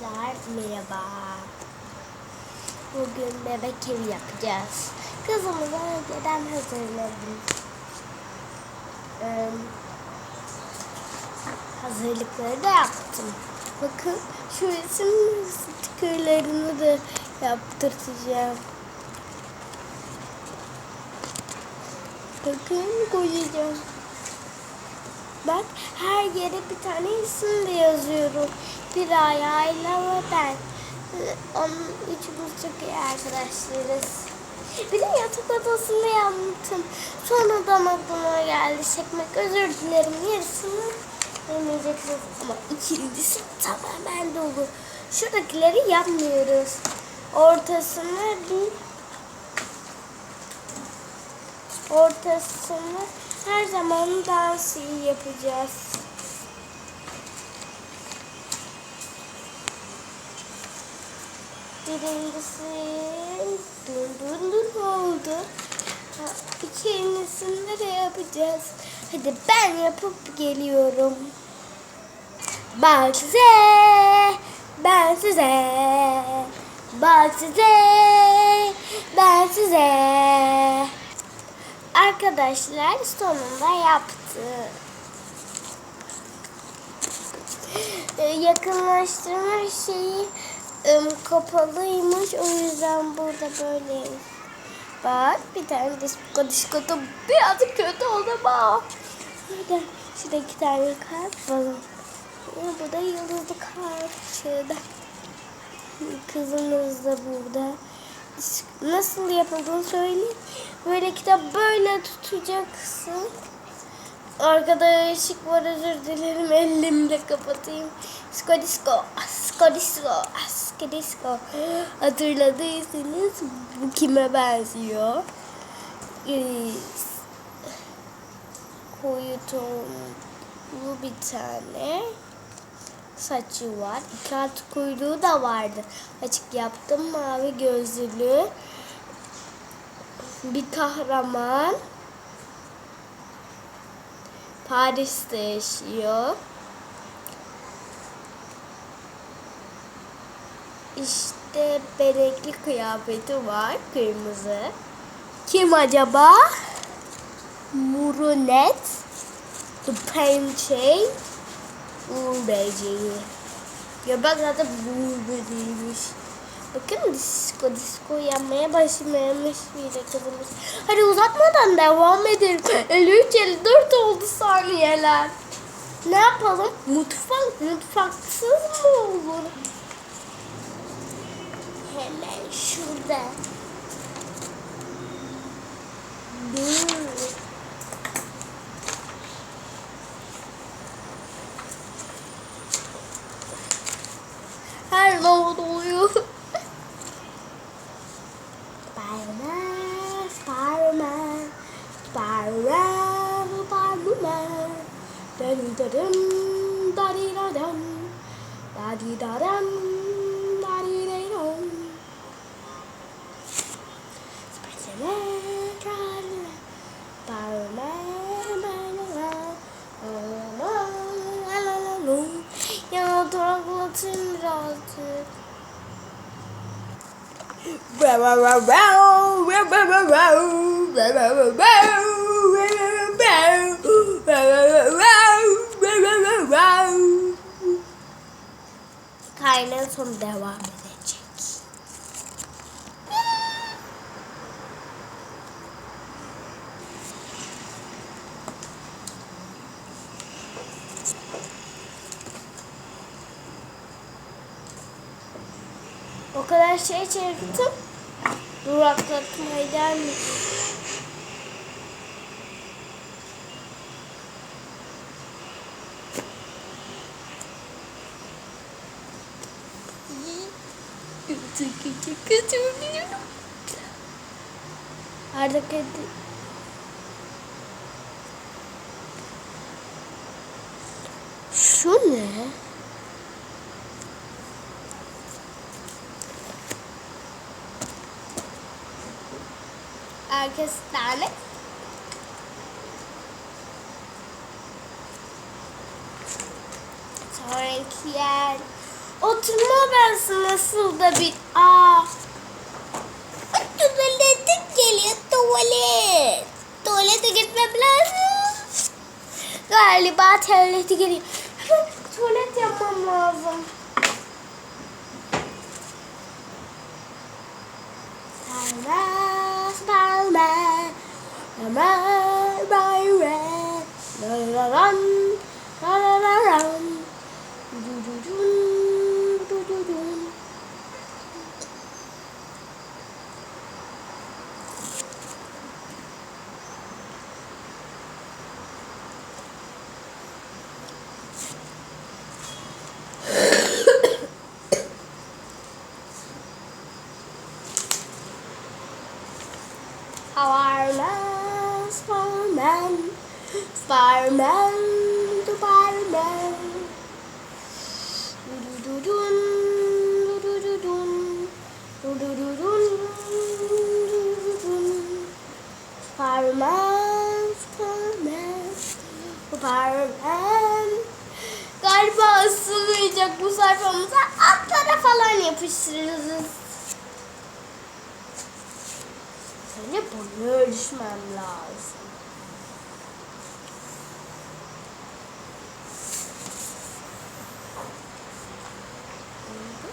Arkadaşlar merhaba. Bugün bebek evi yapacağız. Kızımıza önceden hazırladım. Ee, hazırlıkları da yaptım. Bakın şu resim stikerlerini de yaptırtacağım. Bakın koyacağım. Bak her yere bir tane isim de yazıyorum. Bir ayağıyla ve ben. Onun üçümüz çok iyi arkadaşlarız. De yatak odasında yaptım. Sonradan aklıma geldi çekmek. Özür dilerim yarısını yemeyeceksiniz. Ama ikincisi tamamen dolu. Şuradakileri yapmıyoruz. Ortasına bir ortasını her zaman dans yapacağız. Birincisi dun dun dun oldu. İkincisini de yapacağız. Hadi ben yapıp geliyorum. Bak size, ben size, bak size, ben size. Arkadaşlar sonunda yaptı. Ee, Yakınlaştırma şeyi ım, kapalıymış. O yüzden burada böyle. Bak bir tane disko diskoda birazcık kötü oldu ama. Burada şurada iki tane kalp falan. Ya, Bu da yıldızlı kalp şurada. Kızımız da burada. Nasıl yapıldığını söyleyeyim. Böyle kitap böyle tutacaksın. Arkada ışık var özür dilerim elimle kapatayım. Skodisko, skodisko, skodisko. Hatırladıysanız bu kime benziyor? Ee, Koyu tonlu bir tane saçı var. İki alt kuyruğu da vardı. Açık yaptım mavi gözlülü. Bir kahraman. Paris'te yaşıyor. İşte benekli kıyafeti var. Kırmızı. Kim acaba? Murunet. The Pençe. Uğur böceği. Ya bak zaten Uğur böceğiymiş. Bakın disco disco yapmaya başlamış bir kızımız. Hadi uzatmadan devam edelim. 53 54 oldu saniyeler. Ne yapalım? Mutfak mutfaksız mı olur? Hemen şurada. Dur. Her zaman oluyor. Spider-Man, Spider-Man, Spider-Man, Spider-Man. Da-di-da-dum, da-di-da-dum, da-di-da-dum, da-di-da-dum. Kaynağı son devam kadar şey çektim. Duraklatmaya gelmiş. Arda kedi. Şu ne? Tane. Sonraki yer Oturma odası nasıl da bir... Aa. Tuvaletim geliyor tuvalet. Tuvalete gitmem lazım. Galiba tuvalete geliyor. Tuvalet yapmam lazım. Spider-Man, red, my red, la la la, la la la, la. Do, do, do. Spider-Man, Spider-Man. Du-du-du-dun, du-du-du-dun, du-du-du-dun, du-du-du-dun. Spider-Man, Spider-Man, Spider-Man. Galiba ısınmayacak bu sayfamıza altlara falan yapıştırırız. Sence bunu ölçmem lazım.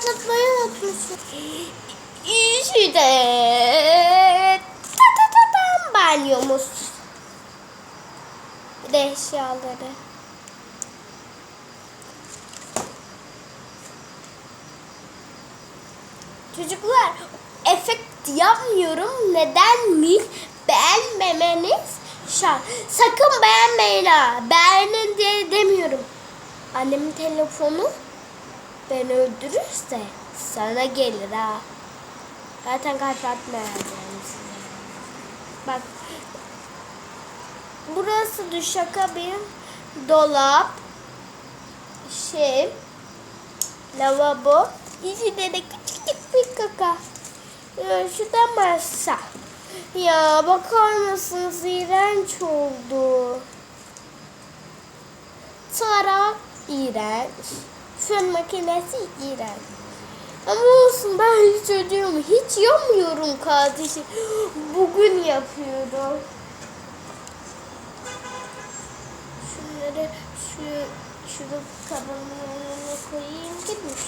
Duraklatmayı unutmuşum. İşte ta ta ta tam banyomuz. Bir de eşyaları. Çocuklar efekt yapmıyorum. Neden mi? Beğenmemeniz şart. Sakın beğenmeyin ha. Beğenin diye demiyorum. Annemin telefonu beni öldürürse sana gelir ha. Zaten kalp atmayacağım size. Bak. Burası duşakabin, dolap, şey, lavabo, içinde de küçük bir kaka. Ee, Şu da masa. Ya bakar mısınız iğrenç oldu. Tarak iğrenç. Fön makinesi iğrenç. Ama olsun ben hiç çocuğumu hiç yapmıyorum kardeşim. Bugün yapıyorum. Şunları şu şurada kabının önüne koyayım gitmiş.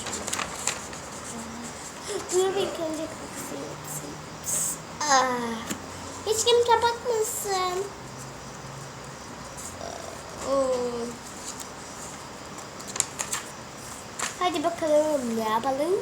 Dur bir önce yapsın. Ah. Hiç kim kapatmasın. Oo. Hadi bakalım ne yapalım.